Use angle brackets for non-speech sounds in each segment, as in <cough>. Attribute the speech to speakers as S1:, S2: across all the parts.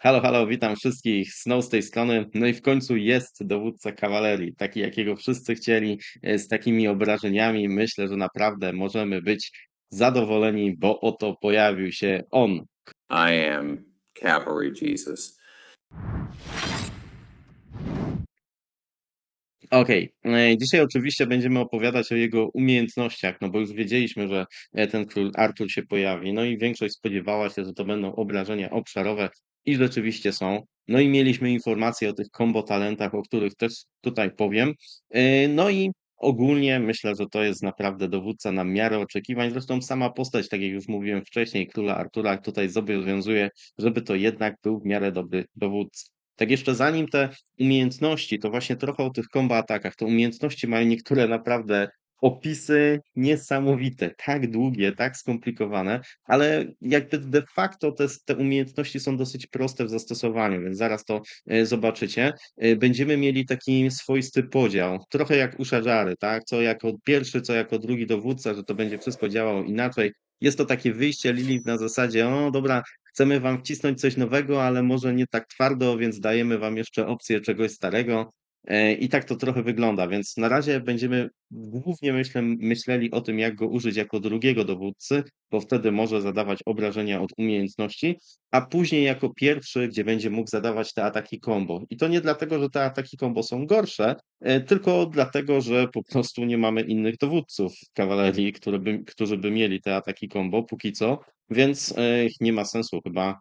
S1: Halo, halo, witam wszystkich. Snow z tej strony. No i w końcu jest dowódca kawalerii, taki jakiego wszyscy chcieli, e, z takimi obrażeniami. Myślę, że naprawdę możemy być zadowoleni, bo oto pojawił się on.
S2: I am Cavalry Jesus.
S1: Okej, e, dzisiaj oczywiście będziemy opowiadać o jego umiejętnościach, no bo już wiedzieliśmy, że e, ten król Artur się pojawi, no i większość spodziewała się, że to będą obrażenia obszarowe i rzeczywiście są. No i mieliśmy informacje o tych combo talentach, o których też tutaj powiem. E, No i ogólnie myślę, że to jest naprawdę dowódca na miarę oczekiwań. Zresztą sama postać, tak jak już mówiłem wcześniej, króla Artura tutaj zobowiązuje, żeby to jednak był w miarę dobry dowódca. Tak jeszcze zanim te umiejętności, to właśnie trochę o tych combo atakach. Te umiejętności mają niektóre naprawdę opisy niesamowite, tak długie, tak skomplikowane, ale jakby de facto te, te umiejętności są dosyć proste w zastosowaniu, więc zaraz to e, zobaczycie. E, Będziemy mieli taki swoisty podział, trochę jak u tak? Co jako pierwszy, co jako drugi dowódca, że to będzie wszystko działało inaczej. Jest to takie wyjście Lilith na zasadzie, o dobra, chcemy wam wcisnąć coś nowego, ale może nie tak twardo, więc dajemy wam jeszcze opcję czegoś starego. E, I tak to trochę wygląda, więc na razie będziemy głównie myślę, myśleli o tym, jak go użyć jako drugiego dowódcy, bo wtedy może zadawać obrażenia od umiejętności, a później jako pierwszy, gdzie będzie mógł zadawać te ataki combo. I to nie dlatego, że te ataki combo są gorsze, e, tylko dlatego, że po prostu nie mamy innych dowódców w kawalerii, które by, którzy by mieli te ataki combo póki co, więc e, nie ma sensu chyba,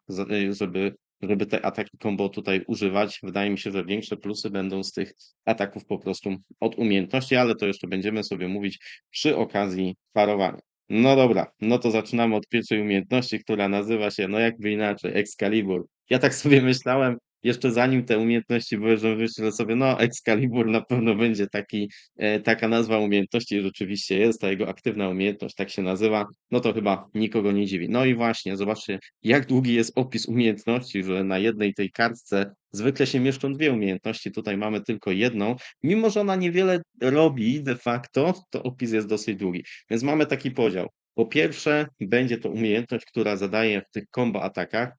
S1: żeby żeby te ataki combo tutaj używać. Wydaje mi się, że większe plusy będą z tych ataków po prostu od umiejętności, ale to jeszcze będziemy sobie mówić przy okazji parowania. No dobra, no to zaczynamy od pierwszej umiejętności, która nazywa się, no jakby inaczej, Excalibur. Ja tak sobie <laughs> myślałem, jeszcze zanim te umiejętności były, że myślę sobie, no Excalibur na pewno będzie taki, e, taka nazwa umiejętności rzeczywiście jest, ta jego aktywna umiejętność tak się nazywa, no to chyba nikogo nie dziwi. No i właśnie, zobaczcie, jak długi jest opis umiejętności, że na jednej tej kartce zwykle się mieszczą dwie umiejętności, tutaj mamy tylko jedną. Mimo, że ona niewiele robi de facto, to opis jest dosyć długi. Więc mamy taki podział. Po pierwsze, będzie to umiejętność, która zadaje w tych combo atakach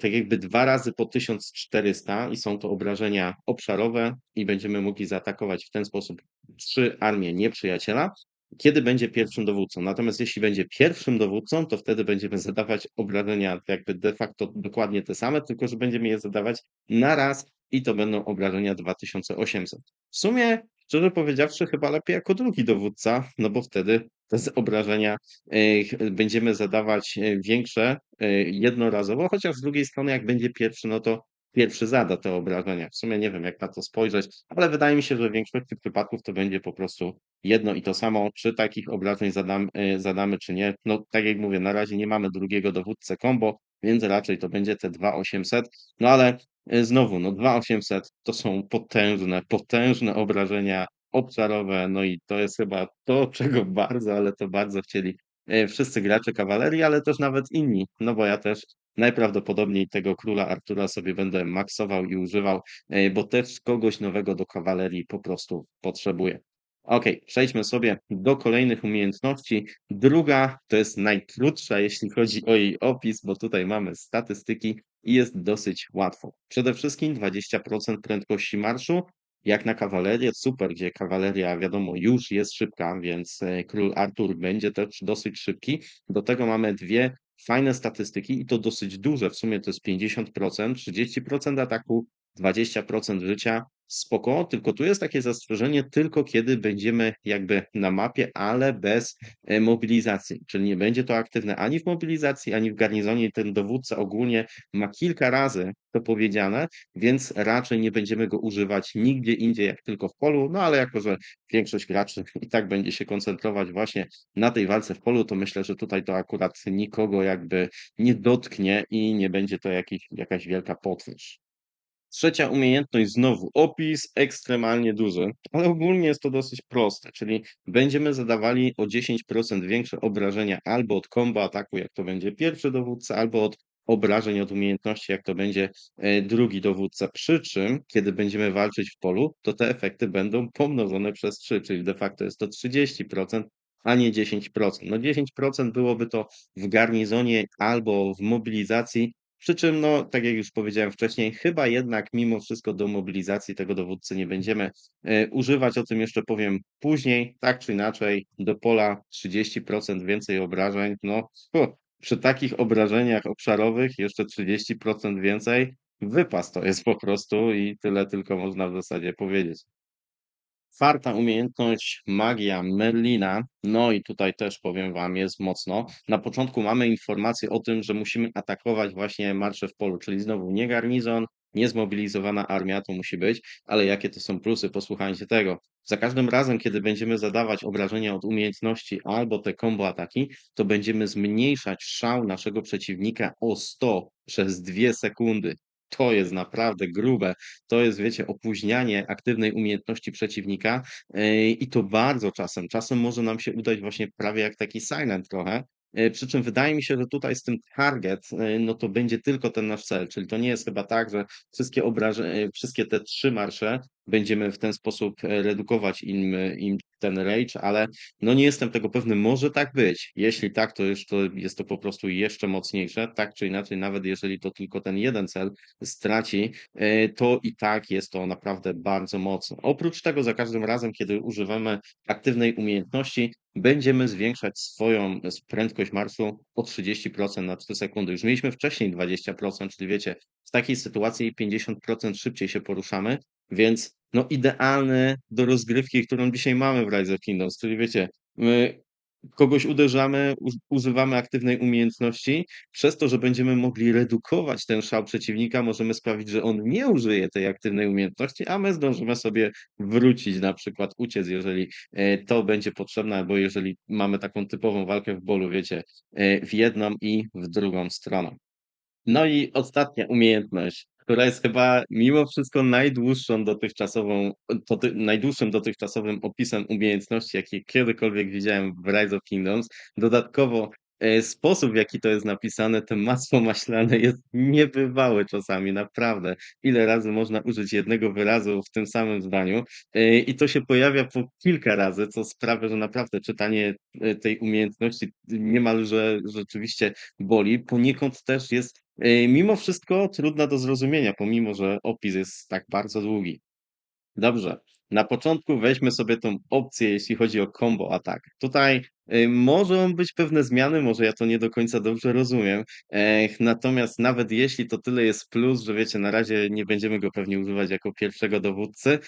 S1: tak jakby dwa razy po 1400 i są to obrażenia obszarowe i będziemy mogli zaatakować w ten sposób trzy armie nieprzyjaciela kiedy będzie pierwszym dowódcą. Natomiast jeśli będzie pierwszym dowódcą, to wtedy będziemy zadawać obrażenia jakby de facto dokładnie te same, tylko że będziemy je zadawać na raz i to będą obrażenia 2800. W sumie, szczerze powiedziawszy, chyba lepiej jako drugi dowódca, no bo wtedy te obrażenia e, będziemy zadawać e, większe e, jednorazowo, chociaż z drugiej strony, jak będzie pierwszy, no to pierwszy zada te obrażenia. W sumie nie wiem, jak na to spojrzeć, ale wydaje mi się, że w większości przypadków to będzie po prostu jedno i to samo, czy takich obrażeń zadam, zadamy, czy nie. No, tak jak mówię, na razie nie mamy drugiego dowódcę combo, więc raczej to będzie te 2800. No ale znowu, no 2800 to są potężne, potężne obrażenia obszarowe, no i to jest chyba to, czego bardzo, ale to bardzo chcieli y, wszyscy gracze kawalerii, ale też nawet inni, no bo ja też najprawdopodobniej tego króla Artura sobie będę maksował i używał, y, bo też kogoś nowego do kawalerii po prostu potrzebuję. Okej, przejdźmy sobie do kolejnych umiejętności. Druga to jest najkrótsza, jeśli chodzi o jej opis, bo tutaj mamy statystyki i jest dosyć łatwo. Przede wszystkim 20% prędkości marszu, jak na kawalerię, super, gdzie kawaleria wiadomo już jest szybka, więc e, król Artur będzie też dosyć szybki. Do tego mamy dwie fajne statystyki i to dosyć duże, w sumie to jest 50%, 30% ataku, 20% życia, spoko, tylko tu jest takie zastrzeżenie tylko kiedy będziemy jakby na mapie, ale bez e, mobilizacji, czyli nie będzie to aktywne ani w mobilizacji, ani w garnizonie. Ten dowódca ogólnie ma kilka razy to powiedziane, więc raczej nie będziemy go używać nigdzie indziej, jak tylko w polu, no ale jako, że większość graczy i tak będzie się koncentrować właśnie na tej walce w polu, to myślę, że tutaj to akurat nikogo jakby nie dotknie i nie będzie to jakiś, jakaś wielka potwórz. Trzecia umiejętność, znowu opis ekstremalnie duży, ale ogólnie jest to dosyć proste, czyli będziemy zadawali o 10% większe obrażenia albo od combo ataku, jak to będzie pierwszy dowódca, albo od obrażeń od umiejętności, jak to będzie e, drugi dowódca. Przy czym, kiedy będziemy walczyć w polu, to te efekty będą pomnożone przez 3, czyli de facto jest to 30%, a nie 10%. No 10% byłoby to w garnizonie albo w mobilizacji, Przy czym, no, tak jak już powiedziałem wcześniej, chyba jednak mimo wszystko do mobilizacji tego dowódcy nie będziemy, e, używać. O tym jeszcze powiem później. Tak czy inaczej, do pola 30% więcej obrażeń, no, przy takich obrażeniach obszarowych jeszcze 30% więcej, wypas to jest po prostu i tyle tylko można w zasadzie powiedzieć. Czwarta umiejętność, magia Merlina. No i tutaj też powiem wam, jest mocno. Na początku mamy informację o tym, że musimy atakować właśnie marsze w polu, czyli znowu nie garnizon, nie zmobilizowana armia, to musi być, ale jakie to są plusy, posłuchajcie tego. Za każdym razem, kiedy będziemy zadawać obrażenia od umiejętności albo te combo ataki, to będziemy zmniejszać szał naszego przeciwnika o 100 przez 2 sekundy. To jest naprawdę grube. To jest, wiecie, opóźnianie aktywnej umiejętności przeciwnika yy, i to bardzo czasem. Czasem może nam się udać właśnie prawie jak taki silent trochę. Yy, Przy czym wydaje mi się, że tutaj z tym target, yy, no to będzie tylko ten nasz cel, czyli to nie jest chyba tak, że wszystkie obrażenia, wszystkie te trzy marsze będziemy w ten sposób e, redukować im, im ten rage, ale no nie jestem tego pewny. Może tak być. Jeśli tak, to już to jest to po prostu jeszcze mocniejsze. Tak czy inaczej, nawet jeżeli to tylko ten jeden cel straci, e, to i tak jest to naprawdę bardzo mocne. Oprócz tego, za każdym razem, kiedy używamy aktywnej umiejętności, będziemy zwiększać swoją prędkość marszu o 30% na 3 sekundy. Już mieliśmy wcześniej 20%, czyli wiecie, w takiej sytuacji 50% szybciej się poruszamy, więc no idealny do rozgrywki, którą dzisiaj mamy w Rise of Kingdoms, czyli wiecie, my kogoś uderzamy, uż- używamy aktywnej umiejętności, przez to, że będziemy mogli redukować ten szał przeciwnika, możemy sprawić, że on nie użyje tej aktywnej umiejętności, a my zdążymy sobie wrócić, na przykład uciec, jeżeli e, to będzie potrzebne, albo jeżeli mamy taką typową walkę w bolu, wiecie, e, w jedną i w drugą stronę. No i ostatnia umiejętność, która jest chyba mimo wszystko najdłuższą dotychczasową, to ty, najdłuższym dotychczasowym opisem umiejętności, jaki kiedykolwiek widziałem w Rise of Kingdoms. Dodatkowo sposób, w jaki to jest napisane, to masło maślane jest niebywały czasami, naprawdę. Ile razy można użyć jednego wyrazu w tym samym zdaniu e, i to się pojawia po kilka razy, co sprawia, że naprawdę czytanie e, tej umiejętności niemalże rzeczywiście boli. Poniekąd też jest mimo wszystko trudna do zrozumienia, pomimo że opis jest tak bardzo długi. Dobrze. Na początku weźmy sobie tą opcję, jeśli chodzi o combo atak. Tutaj y, mogą być pewne zmiany, może ja to nie do końca dobrze rozumiem. Natomiast nawet jeśli to tyle jest plus, że wiecie, na razie nie będziemy go pewnie używać jako pierwszego dowódcy,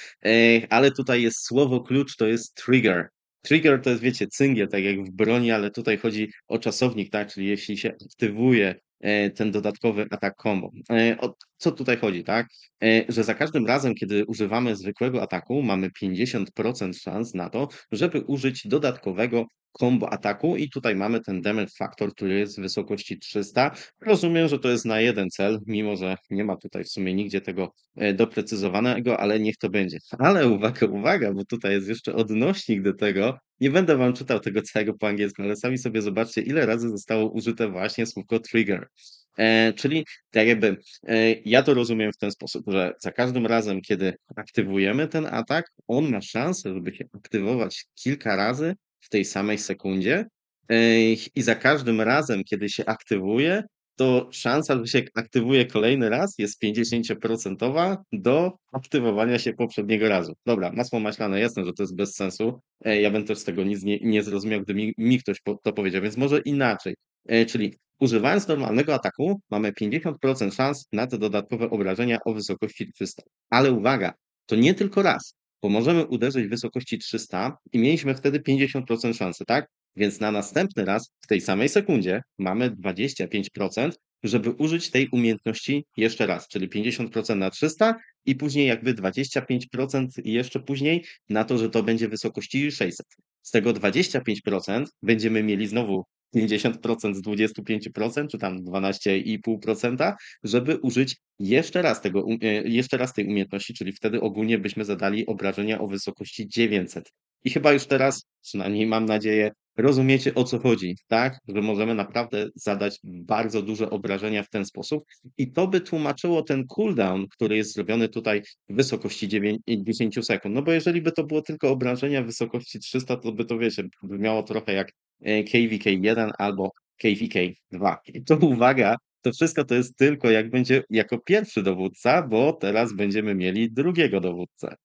S1: ale tutaj jest słowo klucz, to jest trigger. Trigger to jest, wiecie, cyngiel, tak jak w broni, ale tutaj chodzi o czasownik, tak? Czyli jeśli się aktywuje e, ten dodatkowy atak combo. E, co tutaj chodzi, tak? E, Że za każdym razem, kiedy używamy zwykłego ataku, mamy 50% szans na to, żeby użyć dodatkowego combo ataku i tutaj mamy ten damage factor, który jest w wysokości 300. Rozumiem, że to jest na jeden cel, mimo że nie ma tutaj w sumie nigdzie tego e, doprecyzowanego, ale niech to będzie. Ale uwaga, uwaga, bo tutaj jest jeszcze odnośnik do tego. Nie będę wam czytał tego całego po angielsku, ale sami sobie zobaczcie, ile razy zostało użyte właśnie słówko trigger. E, czyli tak jakby e, ja to rozumiem w ten sposób, że za każdym razem, kiedy aktywujemy ten atak, on ma szansę, żeby się aktywować kilka razy w tej samej sekundzie. e, I za każdym razem, kiedy się aktywuje, to szansa, że się aktywuje kolejny raz jest 50% do aktywowania się poprzedniego razu. Dobra, masło maślane, jasne, że to jest bez sensu. Ja bym też z tego nic nie, nie zrozumiał, gdyby mi, mi ktoś to powiedział, więc może inaczej. E, Czyli używając normalnego ataku mamy 50% szans na te dodatkowe obrażenia o wysokości 300. Ale uwaga, to nie tylko raz, bo możemy uderzyć w wysokości 300 i mieliśmy wtedy 50% szansy, tak? Więc na następny raz w tej samej sekundzie mamy 25%, żeby użyć tej umiejętności jeszcze raz, czyli 50% na 300 i później jakby 25% jeszcze później na to, że to będzie wysokości 600. Z tego 25% będziemy mieli znowu 50% z 25%, czy tam 12,5%, żeby użyć jeszcze raz tego, um- e, jeszcze raz tej umiejętności, czyli wtedy ogólnie byśmy zadali obrażenia o wysokości 900. I chyba już teraz, przynajmniej mam nadzieję, rozumiecie o co chodzi, tak? Że możemy naprawdę zadać bardzo duże obrażenia w ten sposób. I to by tłumaczyło ten cooldown, który jest zrobiony tutaj w wysokości 9, 10 sekund. No bo jeżeli by to było tylko obrażenia w wysokości 300, to by to wiecie, brzmiało trochę jak e, KVK1 albo KVK2. I to uwaga, to wszystko to jest tylko jak będzie jako pierwszy dowódca, bo teraz będziemy mieli drugiego dowódcę.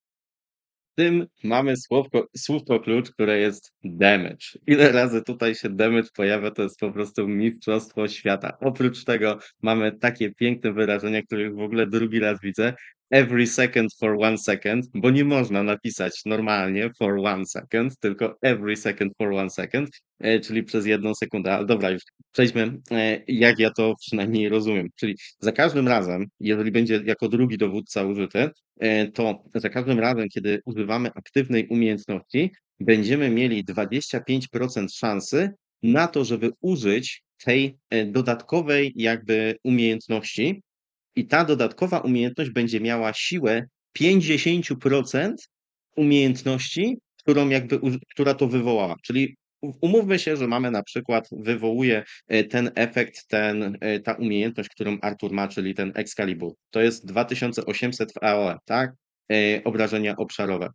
S1: Tym mamy słówko słówko klucz, które jest damage. Ile razy tutaj się damage pojawia, to jest po prostu mistrzostwo świata. Oprócz tego mamy takie piękne wyrażenia, których w ogóle drugi raz widzę. Every second for one second, bo nie można napisać normalnie for one second, tylko every second for one second, e, czyli przez jedną sekundę. Ale dobra, już przejdźmy, e, jak ja to przynajmniej rozumiem. Czyli za każdym razem, jeżeli będzie jako drugi dowódca użyty, e, to za każdym razem, kiedy używamy aktywnej umiejętności, będziemy mieli 25% szansy na to, żeby użyć tej, dodatkowej jakby umiejętności i ta dodatkowa umiejętność będzie miała siłę 50% umiejętności, którą jakby która to wywołała. Czyli umówmy się, że mamy na przykład wywołuje, e, ten efekt, ten, e, ta umiejętność, którą Artur ma, czyli ten Excalibur. To jest 2800 w AOE, tak? E, obrażenia obszarowe.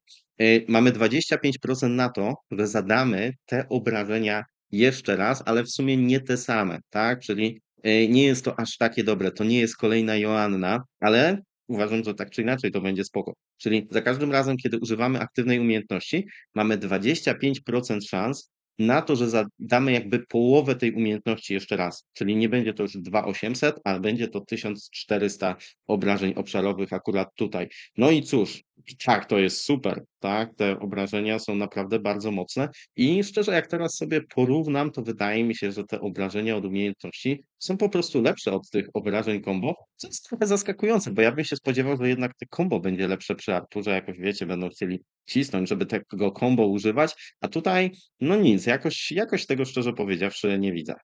S1: Mamy 25% na to, że zadamy te obrażenia jeszcze raz, ale w sumie nie te same, tak? Czyli, nie jest to aż takie dobre. To nie jest kolejna Joanna, ale uważam, że tak czy inaczej to będzie spoko. Czyli za każdym razem, kiedy używamy aktywnej umiejętności, mamy 25% szans na to, że zadamy jakby połowę tej umiejętności jeszcze raz. Czyli nie będzie to już 2800, a będzie to 1400 obrażeń obszarowych akurat tutaj. No i cóż, tak, to jest super, tak? Te obrażenia są naprawdę bardzo mocne i szczerze, jak teraz sobie porównam, to wydaje mi się, że te obrażenia od umiejętności są po prostu lepsze od tych obrażeń combo, co jest trochę zaskakujące, bo ja bym się spodziewał, że jednak te combo będzie lepsze przy Arturze, jakoś wiecie, będą chcieli cisnąć, żeby tego combo używać, a tutaj no nic, jakoś jakoś tego szczerze powiedziawszy nie widzę.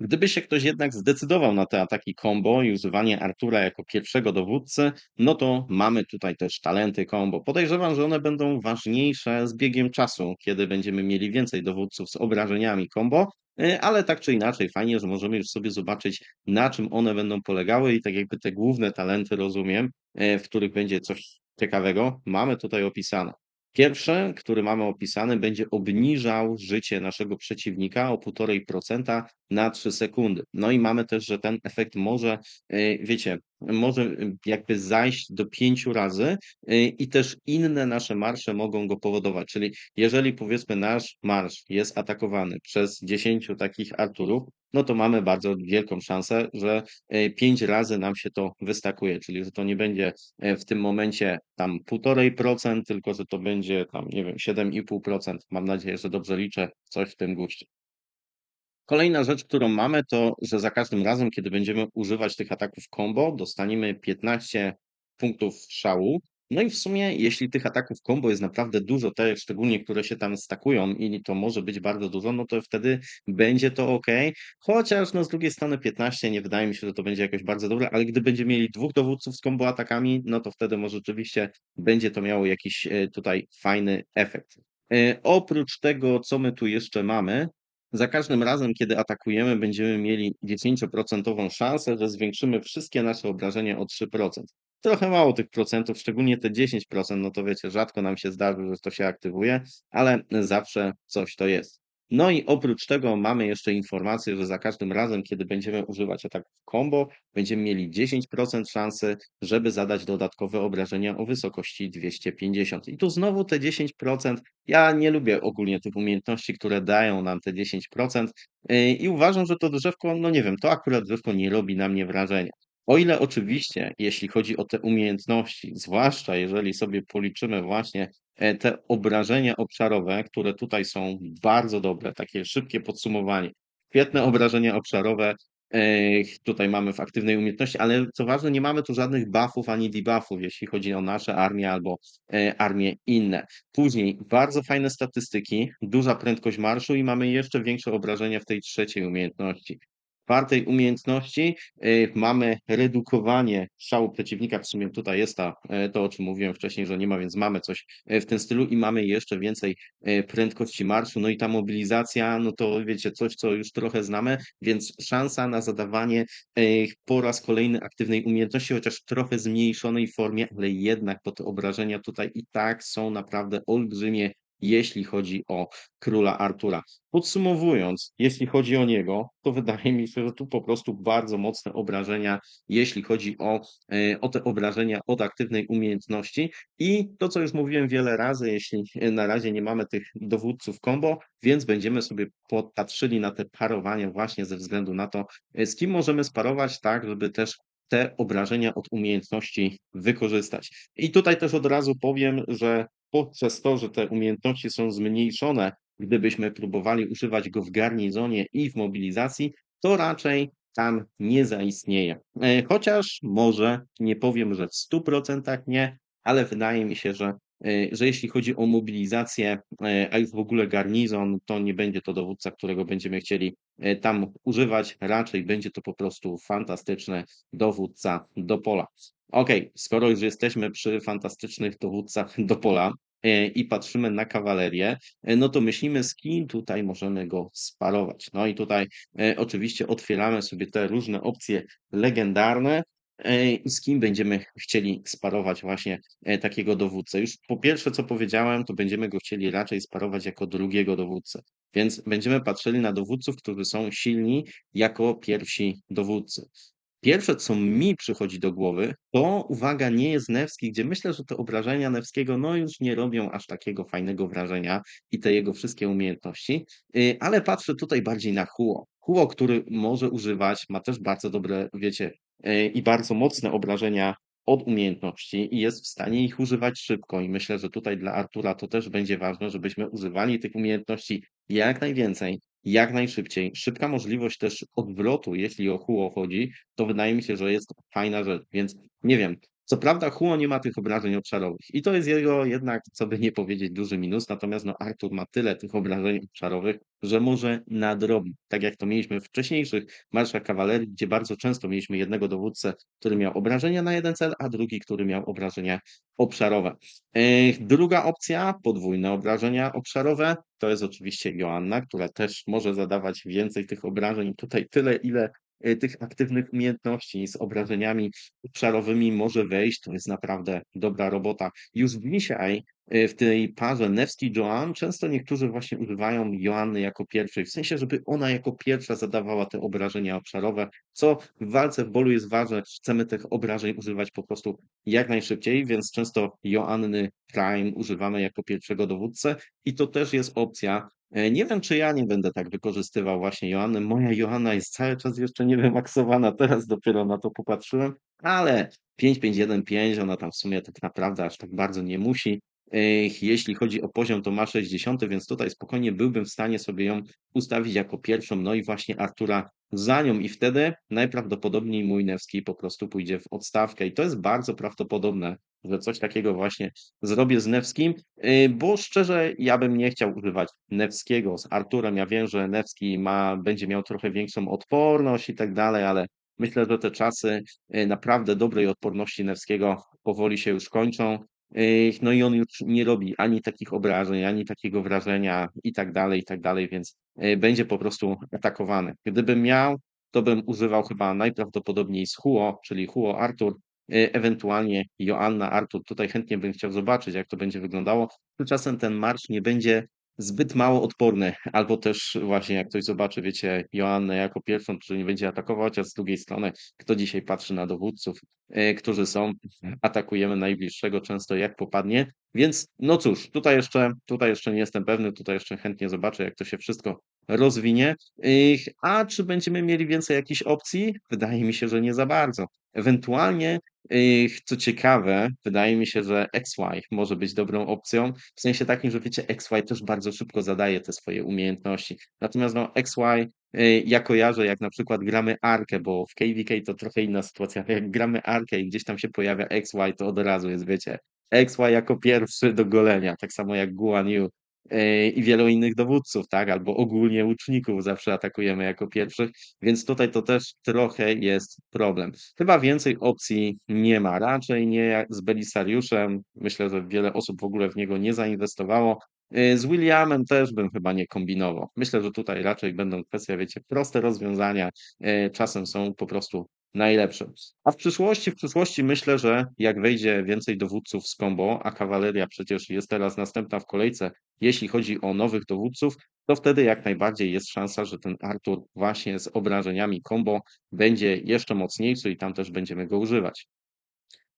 S1: Gdyby się ktoś jednak zdecydował na te ataki combo i używanie Artura jako pierwszego dowódcy, no to mamy tutaj też talenty combo. Podejrzewam, że one będą ważniejsze z biegiem czasu, kiedy będziemy mieli więcej dowódców z obrażeniami combo, y, ale tak czy inaczej fajnie, że możemy już sobie zobaczyć, na czym one będą polegały i tak jakby te główne talenty rozumiem, y, w których będzie coś ciekawego, mamy tutaj opisane. Pierwszy, który mamy opisany, będzie obniżał życie naszego przeciwnika o 1,5% na 3 sekundy. No i mamy też, że ten efekt może, y, wiecie, może y, jakby zajść do 5 razy y, i też inne nasze marsze mogą go powodować. Czyli jeżeli powiedzmy nasz marsz jest atakowany przez 10 takich Arturów, no to mamy bardzo wielką szansę, że 5 razy nam się to wystakuje, czyli że to nie będzie w tym momencie tam 1,5%, tylko że to będzie tam, nie wiem, 7,5%. Mam nadzieję, że dobrze liczę, coś w tym guście. Kolejna rzecz, którą mamy, to że za każdym razem, kiedy będziemy używać tych ataków combo, dostaniemy 15 punktów szału. No i w sumie, jeśli tych ataków combo jest naprawdę dużo, te szczególnie, które się tam stakują i to może być bardzo dużo, no to wtedy będzie to ok. Chociaż no z drugiej strony 15 nie wydaje mi się, że to będzie jakoś bardzo dobre, ale gdy będziemy mieli dwóch dowódców z combo atakami, no to wtedy może rzeczywiście będzie to miało jakiś e, tutaj fajny efekt. E, oprócz tego, co my tu jeszcze mamy, za każdym razem, kiedy atakujemy, będziemy mieli 10% szansę, że zwiększymy wszystkie nasze obrażenia o 3%. Trochę mało tych procentów, szczególnie te 10%, no to wiecie, rzadko nam się zdarzy, że to się aktywuje, ale zawsze coś to jest. No i oprócz tego mamy jeszcze informację, że za każdym razem, kiedy będziemy używać ataków combo, będziemy mieli 10% szansy, żeby zadać dodatkowe obrażenia o wysokości 250. I tu znowu te 10%. Ja nie lubię ogólnie tych umiejętności, które dają nam te 10%, yy, i uważam, że to drzewko, no nie wiem, to akurat drzewko nie robi na mnie wrażenia. O ile oczywiście, jeśli chodzi o te umiejętności, zwłaszcza jeżeli sobie policzymy właśnie e, te obrażenia obszarowe, które tutaj są bardzo dobre, takie szybkie podsumowanie. Świetne obrażenia obszarowe, e, tutaj mamy w aktywnej umiejętności, ale co ważne, nie mamy tu żadnych buffów ani debuffów, jeśli chodzi o nasze armie albo e, armie inne. Później bardzo fajne statystyki, duża prędkość marszu i mamy jeszcze większe obrażenia w tej trzeciej umiejętności czwartej umiejętności y, mamy redukowanie szału przeciwnika. W sumie tutaj jest ta, e, to, o czym mówiłem wcześniej, że nie ma, więc mamy coś e, w tym stylu i mamy jeszcze więcej prędkości marszu. No i ta mobilizacja, no to wiecie, coś, co już trochę znamy, więc szansa na zadawanie po raz kolejny aktywnej umiejętności, chociaż w trochę zmniejszonej formie, ale jednak, bo te obrażenia tutaj i tak są naprawdę olbrzymie jeśli chodzi o króla Artura. Podsumowując, jeśli chodzi o niego, to wydaje mi się, że tu po prostu bardzo mocne obrażenia, jeśli chodzi o, e, o te obrażenia od aktywnej umiejętności i to, co już mówiłem wiele razy, jeśli na razie nie mamy tych dowódców combo, więc będziemy sobie popatrzyli na te parowania właśnie ze względu na to, e, z kim możemy sparować, tak, żeby też te obrażenia od umiejętności wykorzystać. I tutaj też od razu powiem, że poprzez to, że te umiejętności są zmniejszone, gdybyśmy próbowali używać go w garnizonie i w mobilizacji, to raczej tam nie zaistnieje. E, Chociaż może nie powiem, że w 100% nie, ale wydaje mi się, że, e, że jeśli chodzi o mobilizację, e, a już w ogóle garnizon, to nie będzie to dowódca, którego będziemy chcieli tam używać. Raczej będzie to po prostu fantastyczny dowódca do pola. Okej, skoro już jesteśmy przy fantastycznych dowódcach do pola e, i patrzymy na kawalerię, e, no to myślimy, z kim tutaj możemy go sparować. No i tutaj e, oczywiście otwieramy sobie te różne opcje legendarne z kim będziemy chcieli sparować właśnie takiego dowódcę. Już po pierwsze, co powiedziałem, to będziemy go chcieli raczej sparować jako drugiego dowódcę. Więc będziemy patrzyli na dowódców, którzy są silni jako pierwsi dowódcy. Pierwsze, co mi przychodzi do głowy, to uwaga, nie jest Newski, gdzie myślę, że te obrażenia Newskiego no już nie robią aż takiego fajnego wrażenia i te jego wszystkie umiejętności, y, ale patrzę tutaj bardziej na Huo. Huo, który może używać, ma też bardzo dobre, wiecie, y, i bardzo mocne obrażenia od umiejętności i jest w stanie ich używać szybko. I myślę, że tutaj dla Artura to też będzie ważne, żebyśmy używali tych umiejętności jak najwięcej, jak najszybciej. Szybka możliwość też odwrotu, jeśli o Huo chodzi, to wydaje mi się, że jest fajna rzecz. Więc nie wiem. Co prawda, Huo nie ma tych obrażeń obszarowych i to jest jego jednak, co by nie powiedzieć, duży minus. Natomiast no, Artur ma tyle tych obrażeń obszarowych, że może nadrobić. Tak jak to mieliśmy w wcześniejszych marszach kawalerii, gdzie bardzo często mieliśmy jednego dowódcę, który miał obrażenia na jeden cel, a drugi, który miał obrażenia obszarowe. Druga opcja, podwójne obrażenia obszarowe, to jest oczywiście Joanna, która też może zadawać więcej tych obrażeń. Tutaj tyle, ile tych aktywnych umiejętności z obrażeniami obszarowymi może wejść. To jest naprawdę dobra robota. Już dzisiaj w tej parze Nevski-Joan często niektórzy właśnie używają Joanny jako pierwszej, w sensie, żeby ona jako pierwsza zadawała te obrażenia obszarowe, co w walce w bolu jest ważne. Chcemy tych obrażeń używać po prostu jak najszybciej, więc często Joanny Prime używamy jako pierwszego dowódcę i to też jest opcja. E, Nie wiem, czy ja nie będę tak wykorzystywał właśnie Joanny. Moja Joanna jest cały czas jeszcze nie wymaksowana, teraz dopiero na to popatrzyłem, ale 5515, ona tam w sumie tak naprawdę aż tak bardzo nie musi. Jeśli chodzi o poziom, to ma 60, więc tutaj spokojnie byłbym w stanie sobie ją ustawić jako pierwszą, no i właśnie Artura za nią i wtedy najprawdopodobniej mój Newski po prostu pójdzie w odstawkę i to jest bardzo prawdopodobne, że coś takiego właśnie zrobię z Newskim, yy, bo szczerze ja bym nie chciał używać Newskiego z Arturem. Ja wiem, że Newski ma, będzie miał trochę większą odporność i tak dalej, ale myślę, że te czasy yy, naprawdę dobrej odporności Newskiego powoli się już kończą. No i on już nie robi ani takich obrażeń, ani takiego wrażenia i tak dalej, i tak dalej, więc yy, będzie po prostu atakowany. Gdybym miał, to bym używał chyba najprawdopodobniej z Huo, czyli Huo Artur, yy, ewentualnie Joanna Artur. Tutaj chętnie bym chciał zobaczyć, jak to będzie wyglądało. Tymczasem ten marsz nie będzie zbyt mało odporny, albo też właśnie jak ktoś zobaczy, wiecie, Joannę jako pierwszą, który nie będzie atakować, a z drugiej strony, kto dzisiaj patrzy na dowódców, e, którzy są, atakujemy najbliższego często jak popadnie. Więc no cóż, tutaj jeszcze, tutaj jeszcze nie jestem pewny, tutaj jeszcze chętnie zobaczę, jak to się wszystko rozwinie. A czy będziemy mieli więcej jakichś opcji? Wydaje mi się, że nie za bardzo. Ewentualnie Co ciekawe, wydaje mi się, że XY może być dobrą opcją, w sensie takim, że wiecie, XY też bardzo szybko zadaje te swoje umiejętności. Natomiast no, XY ja kojarzę, jak na przykład gramy Arkę, bo w KVK to trochę inna sytuacja. <laughs> Jak gramy Arkę i gdzieś tam się pojawia XY, to od razu jest, wiecie, XY jako pierwszy do golenia, tak samo jak Guan Yu i wielu innych dowódców, tak? Albo ogólnie łuczników zawsze atakujemy jako pierwszych, więc tutaj to też trochę jest problem. Chyba więcej opcji nie ma. Raczej nie z Belisariuszem. Myślę, że wiele osób w ogóle w niego nie zainwestowało. Y, Z Williamem też bym chyba nie kombinował. Myślę, że tutaj raczej będą kwestie, wiecie, proste rozwiązania. y, Czasem są po prostu najlepszym. A w przyszłości w przyszłości myślę, że jak wejdzie więcej dowódców z combo, a kawaleria przecież jest teraz następna w kolejce, jeśli chodzi o nowych dowódców, to wtedy jak najbardziej jest szansa, że ten Artur właśnie z obrażeniami combo będzie jeszcze mocniejszy i tam też będziemy go używać.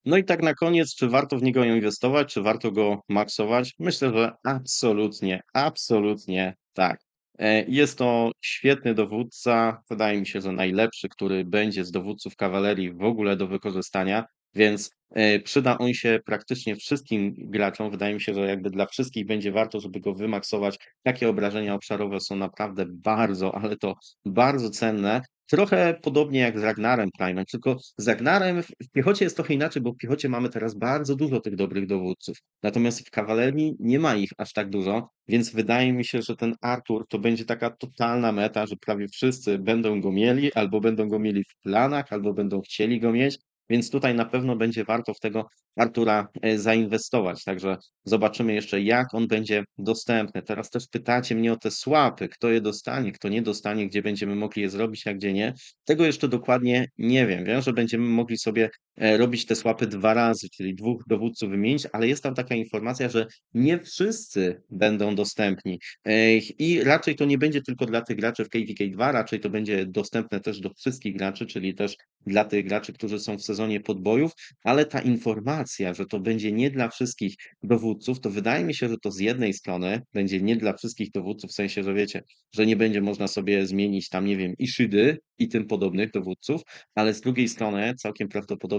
S1: No i tak na koniec, czy warto w niego inwestować, czy warto go maksować? Myślę, że absolutnie, absolutnie tak. E, Jest to świetny dowódca, wydaje mi się, że najlepszy, który będzie z dowódców kawalerii w ogóle do wykorzystania, więc e, przyda on się praktycznie wszystkim graczom. Wydaje mi się, że jakby dla wszystkich będzie warto, żeby go wymaksować. Takie obrażenia obszarowe są naprawdę bardzo, ale to bardzo cenne. Trochę podobnie jak z Ragnarem Prime'em, tylko z Ragnarem w piechocie jest trochę inaczej, bo w piechocie mamy teraz bardzo dużo tych dobrych dowódców. Natomiast w kawalerii nie ma ich aż tak dużo, więc wydaje mi się, że ten Artur to będzie taka totalna meta, że prawie wszyscy będą go mieli, albo będą go mieli w planach, albo będą chcieli go mieć. Więc tutaj na pewno będzie warto w tego Artura e, zainwestować. Także zobaczymy jeszcze, jak on będzie dostępny. Teraz też pytacie mnie o te słapy, kto je dostanie, kto nie dostanie, gdzie będziemy mogli je zrobić, a gdzie nie. Tego jeszcze dokładnie nie wiem. Wiem, że będziemy mogli sobie robić te słapy dwa razy, czyli dwóch dowódców wymienić, ale jest tam taka informacja, że nie wszyscy będą dostępni. E, I raczej to nie będzie tylko dla tych graczy w KVK2, raczej to będzie dostępne też do wszystkich graczy, czyli też dla tych graczy, którzy są w sezonie podbojów, ale ta informacja, że to będzie nie dla wszystkich dowódców, to wydaje mi się, że to z jednej strony będzie nie dla wszystkich dowódców, w sensie, że wiecie, że nie będzie można sobie zmienić tam, nie wiem, Iszydy i tym podobnych dowódców, ale z drugiej strony całkiem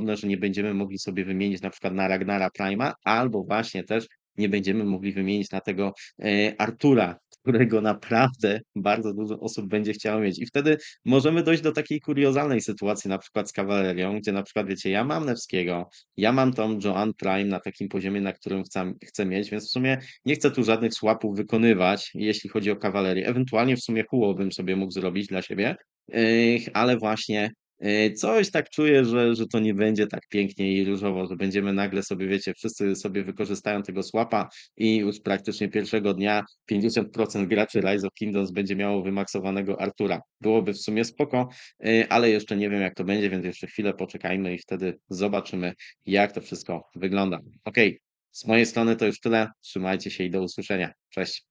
S1: prawdopodobne, że nie będziemy mogli sobie wymienić na przykład na Ragnara Prima, albo właśnie też nie będziemy mogli wymienić na tego e, Artura, którego naprawdę bardzo dużo osób będzie chciało mieć. I wtedy możemy dojść do takiej kuriozalnej sytuacji, na przykład z kawalerią, gdzie na przykład, wiecie, ja mam Nevskiego, ja mam tą Joan Prime na takim poziomie, na którym chcę, chcę mieć, więc w sumie nie chcę tu żadnych słapów wykonywać, jeśli chodzi o kawalerię. Ewentualnie w sumie Huo bym sobie mógł zrobić dla siebie, Ych, ale właśnie coś tak czuję, że, że to nie będzie tak pięknie i różowo, że będziemy nagle sobie, wiecie, wszyscy sobie wykorzystają tego słapa i już praktycznie pierwszego dnia 50% graczy Rise of Kingdoms będzie miało wymaksowanego Artura. Byłoby w sumie spoko, yy, ale jeszcze nie wiem jak to będzie, więc jeszcze chwilę poczekajmy i wtedy zobaczymy jak to wszystko wygląda. Okej, z mojej strony to już tyle. Trzymajcie się i do usłyszenia. Cześć.